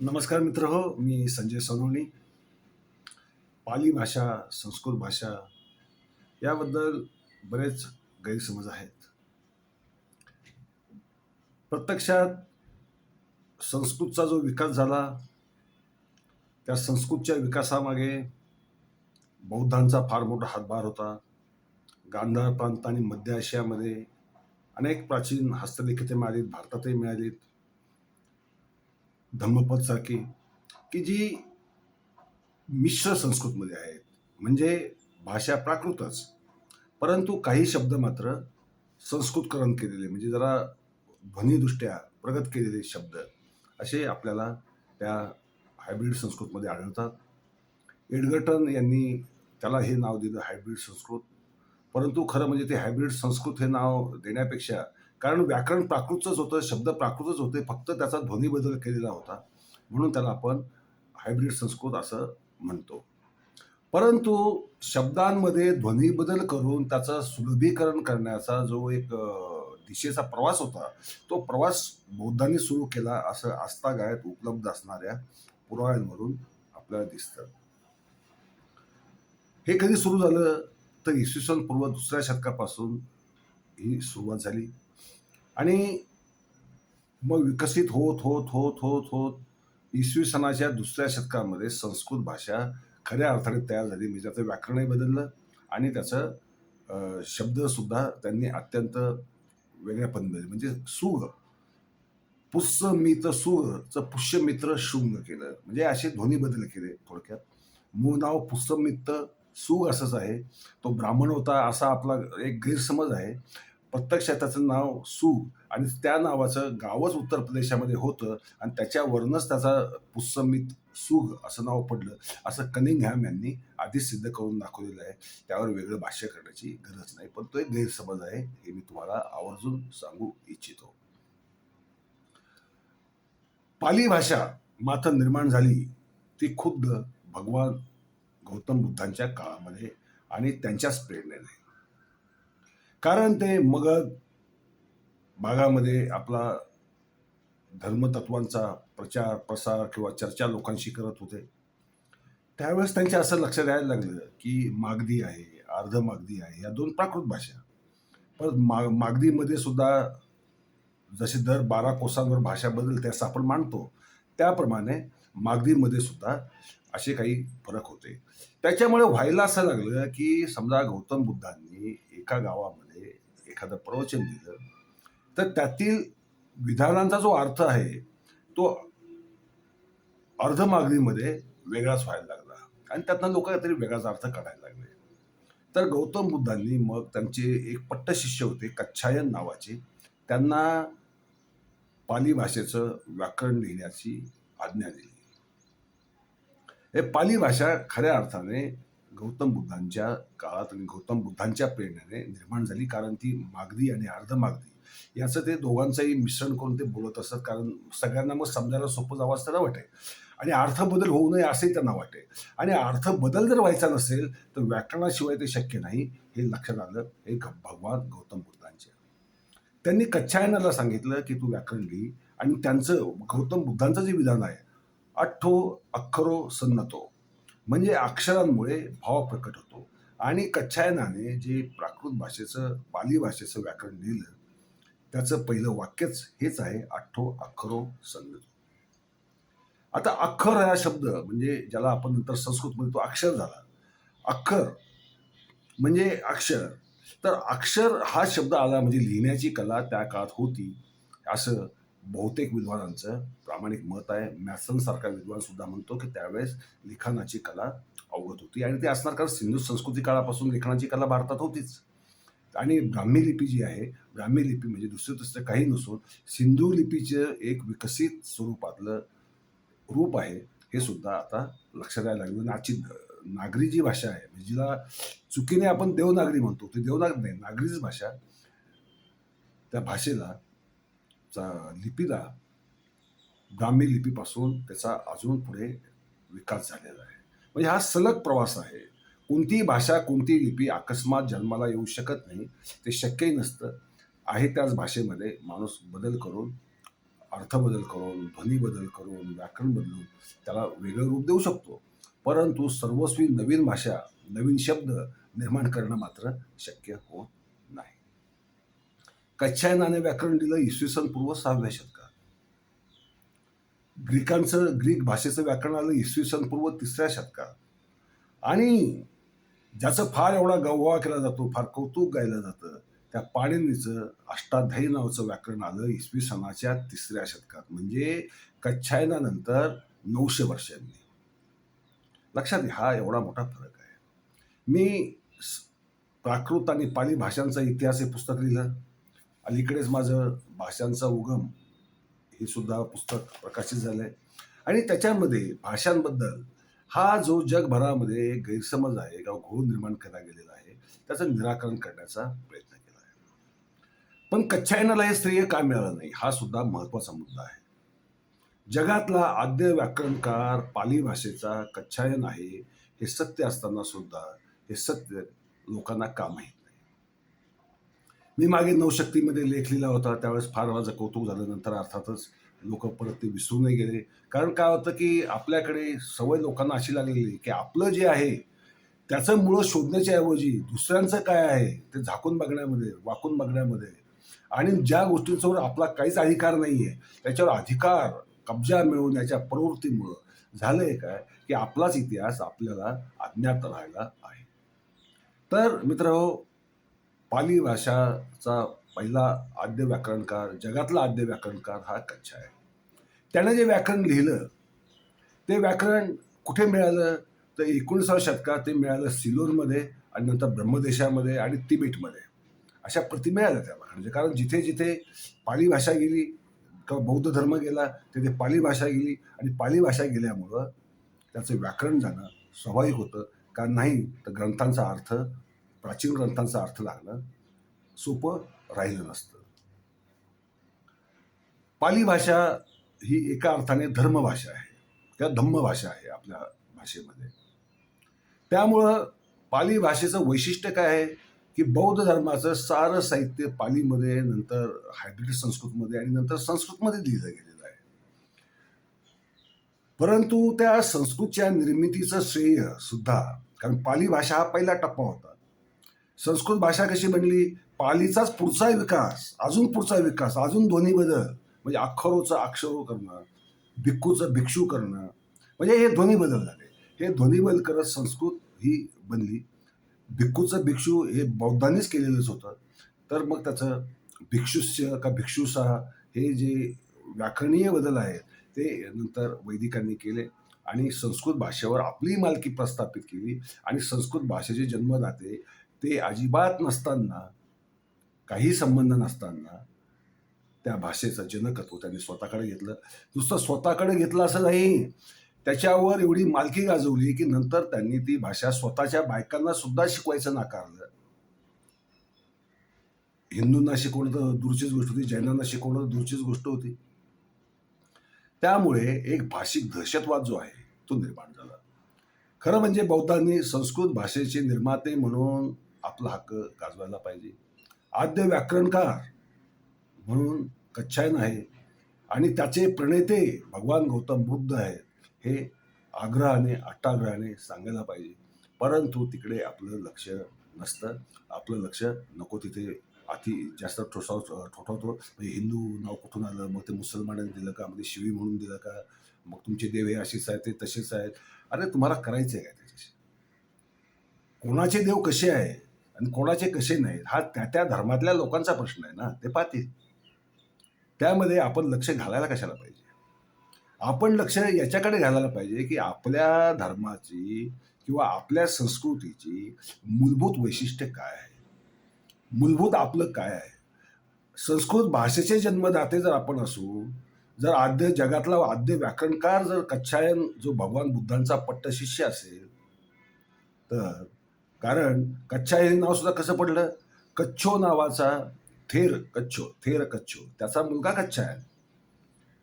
नमस्कार मित्र हो मी संजय सोनवणी. पाली भाषा संस्कृत भाषा याबद्दल बरेच गैरसमज आहेत. प्रत्यक्षात संस्कृतचा जो विकास झाला त्या संस्कृतच्या विकासामागे बौद्धांचा फार मोठा हातभार होता. गांधार प्रांत आणि मध्य आशियामध्ये अनेक प्राचीन हस्तलिखिते मिळालीत भारतातही मिळालीत. धम्मपद सारखी की जी मिश्र संस्कृतमध्ये आहेत. म्हणजे भाषा प्राकृतच. परंतु काही शब्द मात्र संस्कृतकरण केलेले म्हणजे जरा ध्वनीदृष्ट्या प्रगत केलेले शब्द असे आपल्याला त्या हायब्रिड संस्कृतमध्ये आढळतात. एडगर्टन यांनी त्याला हे नाव दिलं हायब्रिड संस्कृत. परंतु खरं म्हणजे ते हायब्रिड संस्कृत हे नाव देण्यापेक्षा कारण व्याकरण प्राकृतच होतं शब्द प्राकृतच होते फक्त त्याचा ध्वनी बदल केलेला होता. म्हणून त्याला आपण हायब्रिड संस्कृत असं म्हणतो. परंतु शब्दांमध्ये ध्वनी बदल करून त्याचं सुलभीकरण करण्याचा जो एक दिशेचा प्रवास होता तो प्रवास बौद्धांनी सुरू केला असं आस्थागायत उपलब्ध असणाऱ्या पुराव्यांवरून आपल्याला दिसतं. हे कधी सुरू झालं? तर इसवी सन पूर्व दुसऱ्या शतकापासून ही सुरुवात झाली. आणि मग विकसित होत होत होत होत होत इसवी सनाच्या दुसऱ्या शतकामध्ये संस्कृत भाषा खऱ्या अर्थाने तयार झाली. म्हणजे त्याचं व्याकरणही बदललं आणि त्याचं शब्दसुद्धा त्यांनी अत्यंत वेगळ्या पद्धतीने म्हणजे सुग पुष्य मित्र सुगचं पुष्यमित्र शुंग केलं. म्हणजे असे ध्वनी बदल केले थोडक्यात. मूळ नाव पुष्यमित्र सुग असंच आहे. तो ब्राह्मण होता असा आपला एक गैरसमज आहे. प्रत्यक्षात त्याचं नाव सू. आणि त्या नावाचं गावच उत्तर प्रदेशामध्ये होतं आणि त्याच्यावरूनच त्याचा पुस्समित सुग असं नाव पडलं. असं कनिंगहॅम यांनी आधीच सिद्ध करून दाखवलेलं आहे. त्यावर वेगळं भाष्य करण्याची गरज नाही पण तो एक गैरसमज आहे हे मी तुम्हाला आवर्जून सांगू इच्छितो. पाली भाषा मात्र निर्माण झाली. ती खुद्द भगवान गौतम बुद्धांच्या काळामध्ये आणि त्यांच्याच प्रेरणेने. कारण ते मगध भागामध्ये आपला धर्मतत्वांचा प्रचार प्रसार किंवा चर्चा लोकांशी करत होते. त्यावेळेस त्यांच्या असं लक्ष द्यायला लागलं की मागधी आहे अर्ध मागधी आहे या दोन प्राकृत भाषा. पण माग मागधीमध्ये सुद्धा जसे दर बारा कोसांवर भाषा बदलते असं आपण मानतो त्याप्रमाणे मागधीमध्ये सुद्धा असे काही फरक होते. त्याच्यामुळे व्हायला असं लागलं की समजा गौतम बुद्धांनी एका गावामध्ये एखादं प्रवचन दिलं तर त्यातील विधानांचा जो अर्थ आहे तो अर्धमागणीमध्ये वेगळाच व्हायला लागला. आणि त्यातनं लोक काहीतरी वेगळाच अर्थ काढायला लागले. तर गौतम बुद्धांनी मग त्यांचे एक पट्टशिष्य होते कच्छायन नावाचे. त्यांना पाली भाषेचं व्याकरण लिहिण्याची आज्ञा दिली. हे पाली भाषा खऱ्या अर्थाने गौतम बुद्धांच्या काळात आणि गौतम बुद्धांच्या प्रेरणेने निर्माण झाली. कारण ती मागधी आणि अर्धमागधी याचं ते दोघांचंही मिश्रण करून ते बोलत असतात कारण सगळ्यांना मग समजायला सोपं जावं असं त्यांना वाटे. आणि अर्थ बदल होऊ नये असंही त्यांना वाटे. आणि अर्थ बदल जर व्हायचा नसेल तर व्याकरणाशिवाय ते शक्य नाही हे लक्षात आलं. हे भगवान गौतम बुद्धांचे. त्यांनी कच्छायनाला सांगितलं की तू व्याकरण लिही. आणि त्यांचं गौतम बुद्धांचं जे विधान आहे अठ्ठो अख्खरो सन्नतो. म्हणजे अक्षरांमुळे भाव प्रकट होतो. आणि कच्छायनाने जे प्राकृत भाषेचं पाली भाषेचं व्याकरण लिहिलं त्याचं पहिलं वाक्यच हेच आहे अठ्ठो अखरो संगत. आता अखर हा शब्द म्हणजे ज्याला आपण नंतर संस्कृतमध्ये तो अक्षर झाला. अखर म्हणजे अक्षर. तर अक्षर हा शब्द आला म्हणजे लिहिण्याची कला त्या काळात होती. असं बहुतेक विद्वानांचं प्रामाणिक मत आहे. मॅसन सारखा विद्वान सुद्धा म्हणतो की त्यावेळेस लिखाणाची कला अवगत होती. आणि ते असणार कारण सिंधू संस्कृती काळापासून लिखाणाची कला भारतात होतीच. आणि ब्राह्मी लिपी जी आहे ब्राह्मी लिपी म्हणजे दुसरं तसं काही नसून सिंधू लिपीचं एक विकसित स्वरूपातलं रूप आहे हे सुद्धा आता लक्षात यायला लागलं. आणि आजची नागरी जी भाषा आहे म्हणजे जिला चुकीने आपण देवनागरी म्हणतो ते देवनागरी नाही नागरीच भाषा. त्या भाषेला लिपीला ब्राह्मी लिपीपासून त्याचा अजून पुढे विकास झालेला आहे. म्हणजे हा सलग प्रवास आहे. कोणतीही भाषा कोणतीही लिपी अकस्मात जन्माला येऊ शकत नाही. ते शक्यही नसतं. आहे त्याच भाषेमध्ये माणूस बदल करून अर्थ बदल करून ध्वनी बदल करून व्याकरण बदलून त्याला वेगळं रूप देऊ शकतो. परंतु सर्वस्वी नवीन भाषा नवीन शब्द निर्माण करणं मात्र शक्य होत कच्छायनाने व्याकरण दिलं इसवी सन पूर्व सहाव्या शतकात. ग्रीकांचं ग्रीक भाषेचं व्याकरण आलं इसवी सन पूर्व तिसऱ्या शतकात. आणि ज्याचं फार एवढा गववा केला जातो फार कौतुक गायलं जातं त्या पाणिनीचं अष्टाध्यायी नावाचं व्याकरण आलं इसवी सनाच्या तिसऱ्या शतकात. म्हणजे कच्छायनानंतर नऊशे वर्षांनी. लक्षात घ्या हा एवढा मोठा फरक आहे. मी प्राकृत आणि पाली भाषांचा इतिहास हे पुस्तक लिहिलं. अलीकडेच माझं भाषांचा उगम हे सुद्धा पुस्तक प्रकाशित झालं आहे आणि त्याच्यामध्ये भाषांबद्दल हा जो जगभरामध्ये गैरसमज आहे किंवा घोळ निर्माण केला गेलेला आहे त्याचं निराकरण करण्याचा प्रयत्न केला आहे. पण कच्छायनाला हे श्रेय का मिळालं नाही हा सुद्धा महत्त्वाचा मुद्दा आहे. जगातला आद्य व्याकरणकार पाली भाषेचा कच्छायन आहे हे सत्य असताना सुद्धा हे सत्य लोकांना का माहीत मी मागे नवशक्तीमध्ये लेखलेला होता. त्यावेळेस फार माझं कौतुक झालं. नंतर अर्थातच लोक परत ते विसरूनही गेले. कारण काय होतं की आपल्याकडे सवय लोकांना अशी लागलेली की आपलं जे आहे त्याचं मुळं शोधण्याच्या ऐवजी दुसऱ्यांचं काय आहे ते झाकून बघण्यामध्ये वाकून बघण्यामध्ये आणि ज्या गोष्टींसमोर आपला काहीच अधिकार नाही आहे त्याच्यावर अधिकार कब्जा मिळवण्याच्या प्रवृत्तीमुळं झालंय काय की आपलाच इतिहास आपल्याला अज्ञात राहायला आहे. तर मित्र पाली भाषाचा पहिला आद्य व्याकरणकार जगातला आद्य व्याकरणकार हा कच्छ आहे. त्यानं जे व्याकरण लिहिलं ते व्याकरण कुठे मिळालं? तर एकोणीसाव्या शतकात ते मिळालं सिलोरमध्ये आणि नंतर ब्रह्मदेशामध्ये आणि तिबेटमध्ये. अशा प्रति मिळाल्या त्याला म्हणजे कारण जिथे जिथे पाली भाषा गेली किंवा बौद्ध धर्म गेला तिथे पाली भाषा गेली आणि पाली भाषा गेल्यामुळं त्याचं व्याकरण जाणं स्वाभाविक होतं. का नाही? तर ग्रंथांचा अर्थ प्राचीन ग्रंथांचा अर्थ लागणं सोपं राहिलं नसतं. पाली भाषा ही एका अर्थाने धर्मभाषा आहे. किंवा धम्म भाषा आहे आपल्या भाषेमध्ये. त्यामुळं पाली भाषेचं वैशिष्ट्य काय आहे? की बौद्ध धर्माचं सारं साहित्य पालीमध्ये नंतर हायब्रिड संस्कृतमध्ये आणि नंतर संस्कृतमध्ये लिहिलं गेलेलं आहे. परंतु त्या संस्कृतच्या निर्मितीचं श्रेय सुद्धा कारण पाली भाषा हा पहिला टप्पा होता. संस्कृत भाषा कशी बनली? पालीचाच पुढचा विकास अजून पुढचा विकास अजून ध्वनी बदल. म्हणजे अक्षरोचं अक्षरो करणं भिक्खूचं भिक्षू करणं म्हणजे हे ध्वनी बदल झाले. हे ध्वनी बदल करत संस्कृत ही बनली. भिक्खूचं भिक्षू हे बौद्धांनीच केलेलंच होतं. तर मग त्याचं भिक्षुस्य का भिक्षुसा हे जे व्याकरणीय बदल आहेत ते नंतर वैदिकांनी केले आणि संस्कृत भाषेवर आपली मालकी प्रस्थापित केली आणि संस्कृत भाषेचे जन्मदाते ते अजिबात नसताना काही संबंध नसताना त्या भाषेचं जनकत्व त्यांनी स्वतःकडे घेतलं. नुसतं स्वतःकडे घेतलं असं नाही. त्याच्यावर एवढी मालकी गाजवली की नंतर त्यांनी ती भाषा स्वतःच्या बायकांना सुद्धा शिकवायचं नाकारलं. हिंदूंना शिकवणं तर दूरचीच गोष्ट होती जैनांना शिकवणं तर दूरचीच गोष्ट होती. त्यामुळे एक भाषिक दहशतवाद जो आहे तो निर्माण झाला. खरं म्हणजे बौद्धांनी संस्कृत भाषेचे निर्माते म्हणून आपला हक्क गाजवायला पाहिजे. आद्य व्याकरणकार म्हणून कच्छायन आहे आणि त्याचे प्रणेते भगवान गौतम बुद्ध आहेत हे आग्रहाने अट्टाग्रहाने सांगायला पाहिजे. परंतु तिकडे आपलं लक्ष नसतं. आपलं लक्ष नको तिथे. अति जास्त ठोसाव ठोठावतो. म्हणजे हिंदू नाव कुठून आलं? मग ते मुसलमानांनी दिलं का? मग ते शिवी म्हणून दिलं का? मग तुमचे देव हे असेच आहेत ते तसेच आहेत. अरे तुम्हाला करायचं आहे काय त्याच्याशी? कोणाचे देव कसे आहे आणि कोणाचे कसे नाही हा त्या त्या धर्मातल्या लोकांचा प्रश्न आहे ना. ते पाहतील. त्यामध्ये आपण लक्ष घालायला कशाला पाहिजे? आपण लक्ष याच्याकडे घालायला पाहिजे की आपल्या धर्माची किंवा आपल्या संस्कृतीची मूलभूत वैशिष्ट्य काय आहे? मूलभूत आपलं काय आहे? संस्कृत भाषेचे जन्मदाते जर आपण असू जर आद्य जगातला आद्य व्याकरणकार जर कच्छायन जो भगवान बुद्धांचा पट्टशिष्य असेल तर कारण कच्छा हे नाव सुद्धा कसं पडलं? कच्छो नावाचा थेर कच्छो थेर कच्छो. त्याचा मुलगा कच्छायन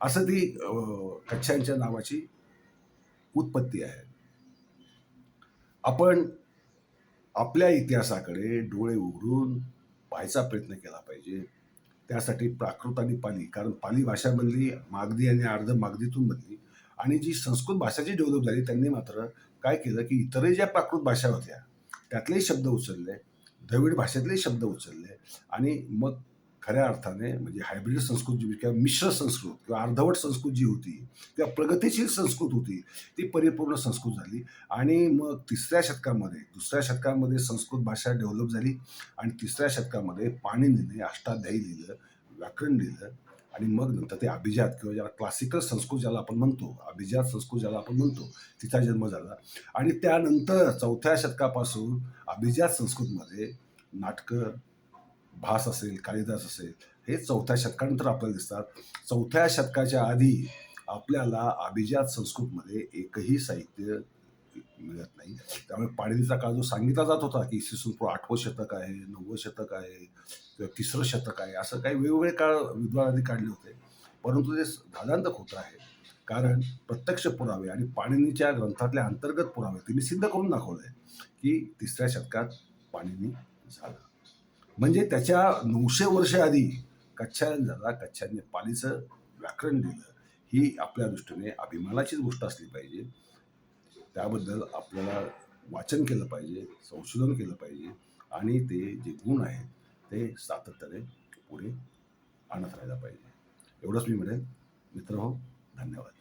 असं ती कच्छांच्या नावाची उत्पत्ती आहे. आपण आपल्या इतिहासाकडे डोळे उघडून पाहायचा प्रयत्न केला पाहिजे. त्यासाठी प्राकृत आणि पाली कारण पाली भाषा बनली मागधी आणि अर्ध मागधीतून बनली. आणि जी संस्कृत भाषा जी डेव्हलप झाली त्यांनी मात्र काय केलं की इतरही ज्या प्राकृत भाषा होत्या त्यातलेही शब्द उचलले द्रविड भाषेतलेही शब्द उचलले आणि मग खऱ्या अर्थाने म्हणजे हायब्रिड संस्कृत जी म्हणजे किंवा मिश्र संस्कृत किंवा अर्धवट संस्कृत जी होती किंवा प्रगतिशील संस्कृत होती ती परिपूर्ण संस्कृत झाली. आणि मग तिसऱ्या शतकामध्ये दुसऱ्या शतकामध्ये संस्कृत भाषा डेव्हलप झाली आणि तिसऱ्या शतकामध्ये पाणिनीने अष्टाध्यायी लिहिलं व्याकरण लिहिलं आणि मग नंतर ते अभिजात किंवा ज्याला क्लासिकल संस्कृत ज्याला आपण म्हणतो अभिजात संस्कृत ज्याला आपण म्हणतो तिचा जन्म झाला. आणि त्यानंतर चौथ्या शतकापासून अभिजात संस्कृतमध्ये नाटकं भास असेल कालिदास असेल हे चौथ्या शतकानंतर आपल्याला दिसतात. चौथ्या शतकाच्या आधी आपल्याला अभिजात संस्कृतमध्ये एकही साहित्य मिळत नाही. त्यामुळे पाणिनीचा काळ जो सांगितला जात होता की इसवी सन पूर्व आठवं शतक आहे नववं शतक आहे किंवा तिसरं शतक आहे असं काही वेगवेगळे काळ विद्वानांनी काढले होते. परंतु ते धादांत खोटं आहे. कारण प्रत्यक्ष पुरावे आणि पाणिनीच्या ग्रंथातल्या अंतर्गत पुरावे त्यांनी सिद्ध करून दाखवले की तिसऱ्या शतकात पाणिनी झालं. म्हणजे त्याच्या नऊशे वर्ष आधी कच्छायन झाला. कच्छाने पालीचं व्याकरण दिलं ही आपल्या दृष्टीने अभिमानाचीच गोष्ट असली पाहिजे. त्याबद्दल आपल्याला वाचन केलं पाहिजे संशोधन केलं पाहिजे आणि ते जे गुण आहेत ते सातत्याने पुढे आणत राहायला पाहिजे. एवढंच मी म्हणेन. मित्र हो धन्यवाद.